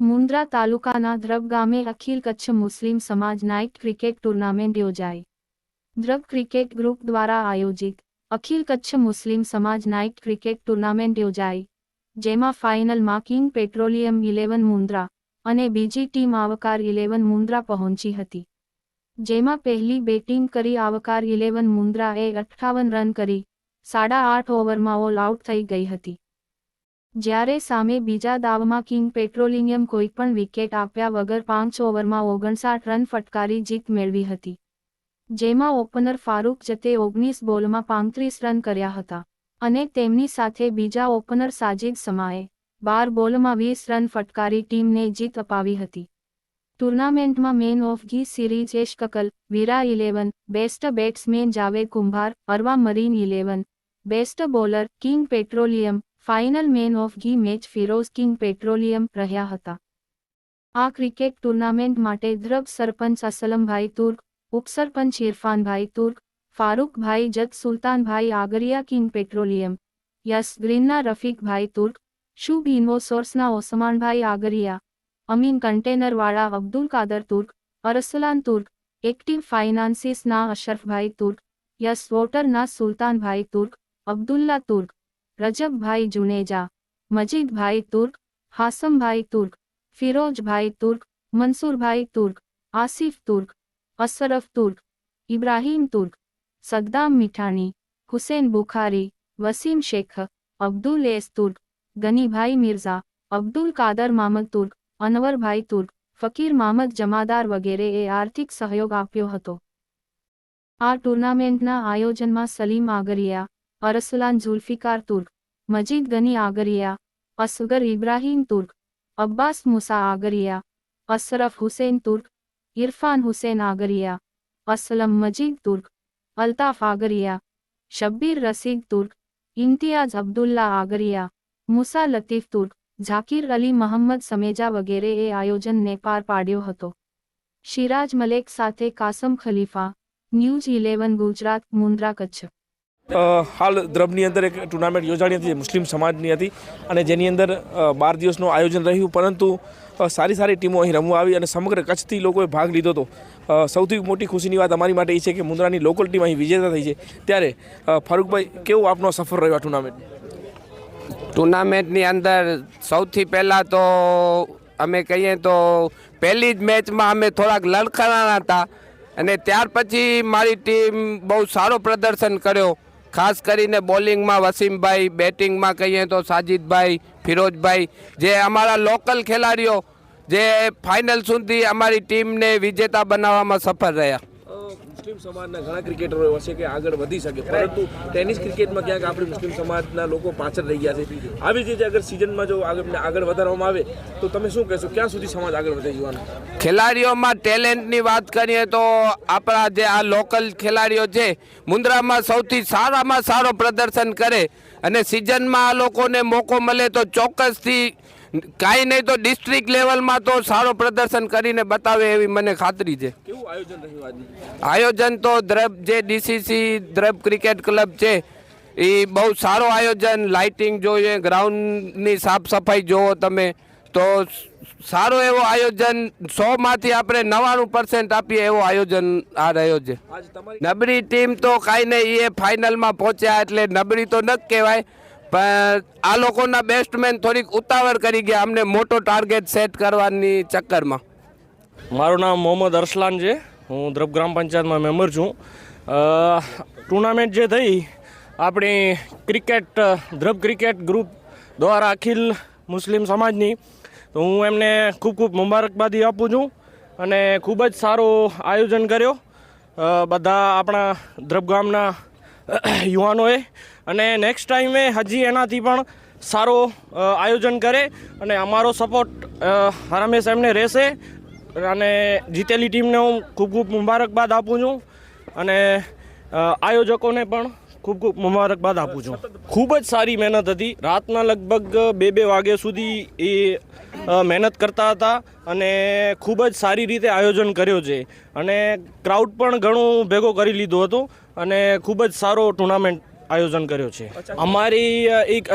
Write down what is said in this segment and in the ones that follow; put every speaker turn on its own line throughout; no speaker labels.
મુન્દ્રા તાલુકાના દ્રબ ગામે અખિલ કચ્છ મુસ્લિમ સમાજ નાઇટ ક્રિકેટ ટુર્નામેન્ટ યોજાઈ. દ્રબ ક્રિકેટ ગ્રુપ દ્વારા આયોજિત અખિલ કચ્છ મુસ્લિમ સમાજ નાઇટ ક્રિકેટ ટુર્નામેન્ટ યોજાઈ, જેમાં ફાઇનલમાં કિંગ પેટ્રોલિયમ ઇલેવન મુન્દ્રા અને બીજી ટીમ આવકાર ઇલેવન મુન્દ્રા પહોંચી હતી. જેમાં પહેલી બેટિંગ કરી આવકાર ઇલેવન મુન્દ્રાએ અઠ્ઠાવન રન કરી, સાડા આઠ ઓવરમાં ઓલ આઉટ થઈ ગઈ હતી. જ્યારે સામે બીજા દાવમાં કિંગ પેટ્રોલિયમ કોઈપણ વિકેટ આપ્યા વગર પાંચ ઓવરમાં ઓગણસાઠ રન ફટકારી જીત મેળવી હતી. જેમાં ઓપનર ફારૂક જતે ઓગણીસ બોલમાં પાંત્રીસ રન કર્યા હતા અને તેમની સાથે બીજા ઓપનર સાજિદ સમાએ બાર બોલમાં વીસ રન ફટકારી ટીમને જીત અપાવી હતી. ટુર્નામેન્ટમાં મેન ઓફ ધી સિરીઝ એશ કકલ Veera Eleven best batsman Javed Kumbhar અરવા Marine Eleven best bowler King Petroleum final man of the match Firoz King Petroleum રહ્યા હતા. આ ક્રિકેટ ટુર્નામેન્ટ માટે દ્રબ સરપંચ અસલમભાઈ તુર્ક, ઉપસરપંચ Irfanbhai Turk, Farukbhai Jat Sultanbhai Agariya King Petroleum Yes ગ્રીનના રફીકભાઈ તુર્ક, શુભ ઇન્વોસોર્સના ઓસમાનભાઈ આગરિયા અમીન કન્ટેનરવાળા Abdul Kadar Turk Arsalan Turk Active ફાઇનાન્સીસના Ashrafbhai Turk Yes વોટરના Sultanbhai Turk Abdulla Turk Rajabbhai Juneja Majidbhai Turk Hasambhai Turk Firojbhai Turk Mansurbhai Turk Asif Turk Asraf Turk Ibrahim Turk Saddam Mithani Husen Bukhari Wasim Sheikh Abdul S Turk Ganibhai Mirza Abdul Kadar Mamad Turk Anwarbhai Turk, Fakir Mamad જમાદાર વગેરેએ આર્થિક સહયોગ આપ્યો હતો. આ ટુર્નામેન્ટના આયોજનમાં સલીમ આગરિયા, અરસલાન ઝુલ્ફિકાર તુર્ક, મજીદ ગની આગરિયા, અસગર ઇબ્રાહીમ તુર્ક, અબ્બાસ મુસા આગરિયા, અશરફ હુસેન તુર્ક, ઇરફાન હુસેન આગરિયા, અસલમ મજીદ તુર્ક, અલ્તાફ આગરિયા, શબ્બીર રસીદ તુર્ક, ઇમ્તિયાઝ અબ્દુલ્લા આગરિયા, મુસા લતીફ તુર્ક ઝાકીર અલી મહમ્મદ સમેજા વગેરેએ આયોજનને પાર પાડ્યો હતો. શિરાજ મલેક સાથે કાસમ ખલીફા, ન્યૂઝ ઇલેવન, ગુજરાત, મુન્દ્રા, કચ્છ.
હાલ દ્રબની અંદર એક ટુર્નામેન્ટ યોજાણી હતી મુસ્લિમ સમાજની હતી અને જેની અંદર બાર દિવસનું આયોજન રહ્યું, પરંતુ સારી સારી ટીમો અહીં રમવા આવી અને સમગ્ર કચ્છથી લોકોએ ભાગ લીધો હતો. સૌથી મોટી ખુશીની વાત અમારી માટે એ છે કે મુન્દ્રાની લોકલ ટીમ અહીં વિજેતા થઈ છે. ત્યારે ફારૂકભાઈ, કેવો આપનો સફર રહ્યો આ ટુર્નામેન્ટ
ટુર્નામેન્ટની અંદર સૌથી પહેલાં તો અમે કહીએ તો પહેલી જ મેચમાં અમે થોડાક લડખડાણા હતા અને ત્યાર પછી મારી ટીમ બહુ સારો પ્રદર્શન કર્યો. ખાસ કરીને બોલિંગમાં વસીમભાઈ, બેટિંગમાં કહીએ તો સાજિદભાઈ, ફિરોજભાઈ, જે અમારા લોકલ ખેલાડીઓ, જે ફાઇનલ સુધી અમારી ટીમને વિજેતા બનાવવામાં સફળ રહ્યા.
મુસ્લિમ સમાજના ઘણા ક્રિકેટરો એવા છે કે આગળ વધી શકે. પરંતુ ટેનિસ ક્રિકેટમાં ક્યાંક આપણે મુસ્લિમ સમાજના લોકો પાછળ રહી ગયા છે. આવી જ રીતે અગર સિઝનમાં જો આગળ આગળ વધારવામાં આવે, તો તમે શું કહેશો? ક્યાં સુધી સમાજ આગળ વધે જવાનો
ખેલાડીઓમાં ટેલેન્ટની વાત કરીએ તો આપણા જે આ લોકલ ખેલાડીઓ છે મુન્દ્રામાં સૌથી સારામાં સારો પ્રદર્શન કરે અને સિઝનમાં આ લોકોને મોકો મળે તો ચોક્કસથી કાંઈ નહીં તો ડિસ્ટ્રિક્ટ લેવલમાં તો સારો પ્રદર્શન કરીને બતાવે એવી મને ખાતરી છે.
આયોજન
તો દ્રબ જે ડીસીસી દ્રબ ક્રિકેટ ક્લબ છે એ બહુ સારો આયોજન લાઇટિંગ જોઈએ ગ્રાઉન્ડની સાફ સફાઈ જોવો તમે તો સારો એવો આયોજન સોમાંથી આપણે નવાણું પર્સન્ટ આપીએ એવો આયોજન આ રહ્યો છે. નબળી ટીમ તો કાંઈ નહીં એ ફાઇનલમાં પહોંચ્યા એટલે નબળી તો ન કહેવાય પણ આ લોકોના બેસ્ટમેન થોડીક ઉતાવળ કરી ગયા. અમને મોટો ટાર્ગેટ સેટ કરવાની ચક્કરમાં.
મારું નામ મોહમ્મદ અરસલાન છે. હું દ્રબ ગ્રામ પંચાયતમાં મેમ્બર છું. ટુર્નામેન્ટ જે થઈ, આપણી ક્રિકેટ દ્રબ ક્રિકેટ ગ્રુપ દ્વારા અખિલ મુસ્લિમ સમાજની, તો હું એમને ખૂબ ખૂબ મુબારકબાદી આપું છું અને ખૂબ જ સારું આયોજન કર્યો. બધા આપણા દ્રબ ગામના યુવાનોએ અને નેક્સ્ટ ટાઈમે હજી એનાથી પણ સારો આયોજન કરે અને અમારો સપોર્ટ હરમેશ એમને રહેશે અને જીતેલી ટીમને હું ખૂબ ખૂબ મુબારકબાદ આપું છું અને આયોજકોને પણ ખૂબ ખૂબ મુબારકબાદ આપું છું. ખૂબ જ સારી મહેનત હતી. રાતના લગભગ બે બે વાગ્યા સુધી એ મહેનત કરતા હતા અને ખૂબ જ સારી રીતે આયોજન કર્યો છે. અને ક્રાઉડ પણ ઘણું ભેગો કરી લીધો હતો. અને ખૂબ જ સારો ટુર્નામેન્ટ આયોજન કર્યો છે. અમારી એક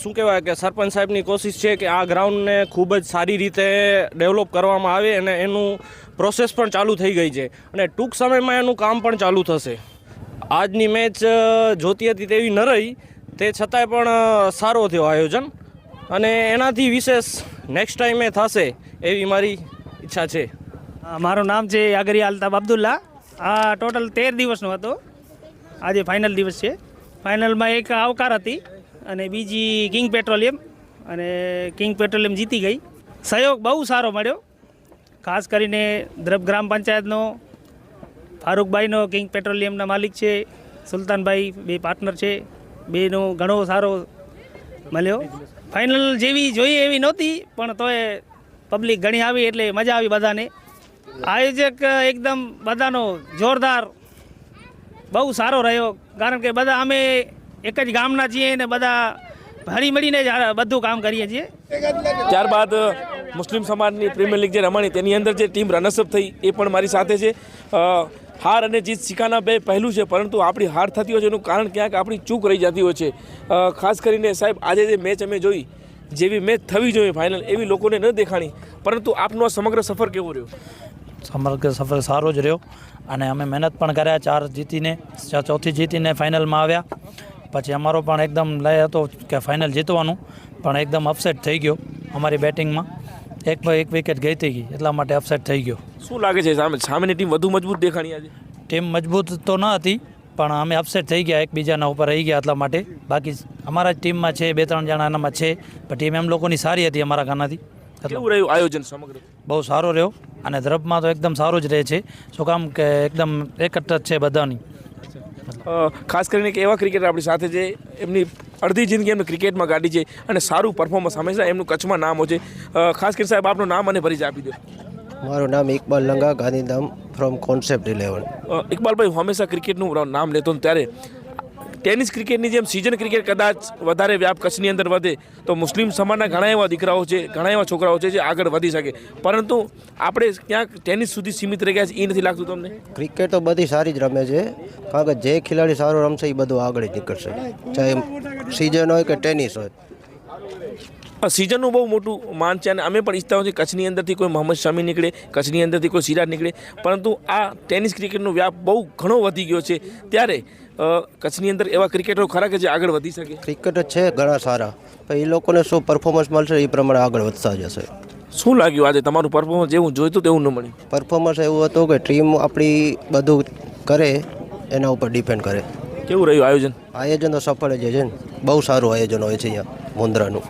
શું કહેવાય કે સરપંચ સાહેબની કોશિશ છે કે આ ગ્રાઉન્ડને ખૂબ જ સારી રીતે ડેવલપ કરવામાં આવે અને એનું પ્રોસેસ પણ ચાલુ થઈ ગઈ છે. અને ટૂંક સમયમાં એનું કામ પણ ચાલુ થશે. આજની મેચ જોતી હતી તેવી ન રહી. તે છતાંય પણ સારો થયો આયોજન. અને એનાથી વિશેષ નેક્સ્ટ ટાઈમે થશે એવી મારી ઈચ્છા છે.
મારું નામ છે આગરી અલ્તાબ અબ્દુલ્લા. આ ટોટલ તેર દિવસનો હતો. આજે ફાઇનલ દિવસ છે. ફાઇનલમાં એક આવકાર હતી અને બીજી કિંગ પેટ્રોલિયમ અને કિંગ પેટ્રોલિયમ જીતી ગઈ. સહયોગ બહુ સારો મળ્યો. ખાસ કરીને દ્રબ ગ્રામ પંચાયતનો ફારૂકભાઈનો કિંગ પેટ્રોલિયમના માલિક છે, સુલતાનભાઈ, બે પાર્ટનર છે, બેનો ઘણો સારો મળ્યો. ફાઇનલ જેવી જોઈએ એવી નહોતી, પણ તોય પબ્લિક ઘણી આવી એટલે મજા આવી બધાને. આયોજક એકદમ બધાનો જોરદાર બહુ સારો રહ્યો. કારણ કે બધા અમે એક જ ગામના છીએ ને બધા હળી મળીને જ બધું કામ કરીએ છીએ.
ત્યારબાદ મુસ્લિમ સમાજની પ્રીમિયર લીગ જે રમાણી, તેની અંદર જે ટીમ રનર્સઅપ થઈ, એ પણ મારી સાથે છે. હાર અને જીત સિક્કાના બે પહેલું છે, પરંતુ આપણી હાર થતી હોય છે, એનું કારણ ક્યાંક આપણી ચૂક રહી જતી હોય છે. ખાસ કરીને સાહેબ, આજે જે મેચ અમે જોઈ જેવી મેચ થવી જોઈએ ફાઇનલ એવી લોકોને ન દેખાણી. પરંતુ આપનો આ સમગ્ર સફર કેવો રહ્યો?
સમગ્ર સફર સારો જ રહ્યો અને અમે મહેનત પણ કર્યા ચાર જીતીને ચોથી જીતીને ફાઇનલમાં આવ્યા. પછી અમારો પણ એકદમ લય હતો કે ફાઇનલ જીતવાનું પણ એકદમ અપસેટ થઈ ગયો અમારી બેટિંગમાં એક એક વિકેટ ગઈ ગઈ એટલા માટે અપસેટ થઈ ગયો.
શું લાગે છે સામે સામેની ટીમ વધુ મજબૂત દેખાણી આજે?
ટીમ મજબૂત તો ન હતી પણ અમે અપસેટ થઈ ગયા એકબીજાના ઉપર રહી ગયા એટલા માટે. બાકી અમારા જ ટીમમાં છે બે ત્રણ જણા એનામાં છે પણ ટીમ એમ લોકોની સારી હતી અમારા ગાનાથી એટલે
કેવું રહ્યું આયોજન સમગ્ર?
બહુ સારો રહ્યો અને દ્રબમાં તો એકદમ સારું જ રહે છે. શું કામ કે એકદમ એક જ છે બધાની.
ખાસ કરીને કે એવા ક્રિકેટર આપણી સાથે છે એમની અડધી જિંદગી એમને ક્રિકેટમાં કાઢી છે અને સારું પરફોર્મન્સ હંમેશા એમનું કચ્છમાં નામ હોય છે. ખાસ કરીને સાહેબ આપનું નામ અને પરિચય આપી દો.
મારું નામ Iqbal Langa Gandhidham from Concept Eleven
Iqbalbhai હું હંમેશા ક્રિકેટનું નામ લેતો ત્યારે ટેનિસ ક્રિકેટની જેમ સિઝન ક્રિકેટ કદાચ વધારે વ્યાપ કચ્છની અંદર વધે તો મુસ્લિમ સમાજના ઘણા એવા દીકરાઓ છે, ઘણા એવા છોકરાઓ છે જે આગળ વધી શકે. પરંતુ આપણે ક્યાંક ટેનિસ સુધી સીમિત રહી ગયા છે એ નથી લાગતું તમને?
ક્રિકેટ તો બધી સારી જ રમે છે, કારણ કે જે ખેલાડી સારું રમશે એ બધું આગળ નીકળશે. ચાહે સિઝન હોય કે ટેનિસ હોય.
સિઝનનું બહુ મોટું માન છે અને અમે પણ ઈચ્છતા હોઈએ કચ્છની અંદરથી કોઈ મોહમ્મદ શમી નીકળે કચ્છની અંદરથી કોઈ સિરાજ નીકળે. પરંતુ આ ટેનિસ ક્રિકેટનો વ્યાપ બહુ ઘણો વધી ગયો છે. ત્યારે કચ્છની અંદર એવા ક્રિકેટરો ખરા કે જે આગળ વધી શકે?
ક્રિકેટ છે ઘણા સારા. પણ એ લોકોને શું પરફોર્મન્સ મળશે એ પ્રમાણે આગળ વધતા જશે.
શું લાગ્યું આજે? તમારું પરફોર્મન્સ જેવું જોઈતું તેવું ન મળ્યું?
પરફોર્મન્સ એવું હતું કે ટીમ આપણી બધું કરે એના ઉપર ડિપેન્ડ કરે.
કેવું રહ્યું આયોજન?
આયોજન તો સફળ જ છે ને? બહુ સારું આયોજન હોય છે અહીંયા મુન્દ્રાનું.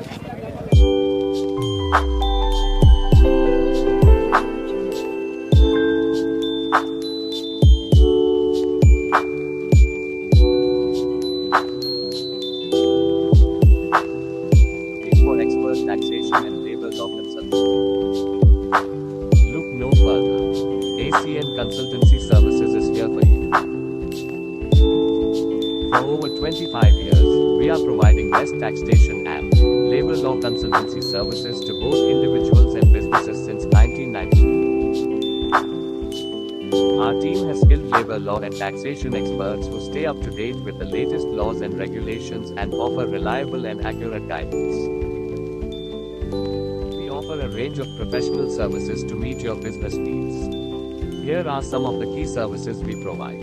Taxation and labor law consultancy services to both individuals and businesses since 1990. Our team has skilled labor law and taxation experts who stay up to date with the latest laws and regulations and offer reliable and accurate guidance. We offer a range of professional services to meet your business needs. Here are some of the key services we provide.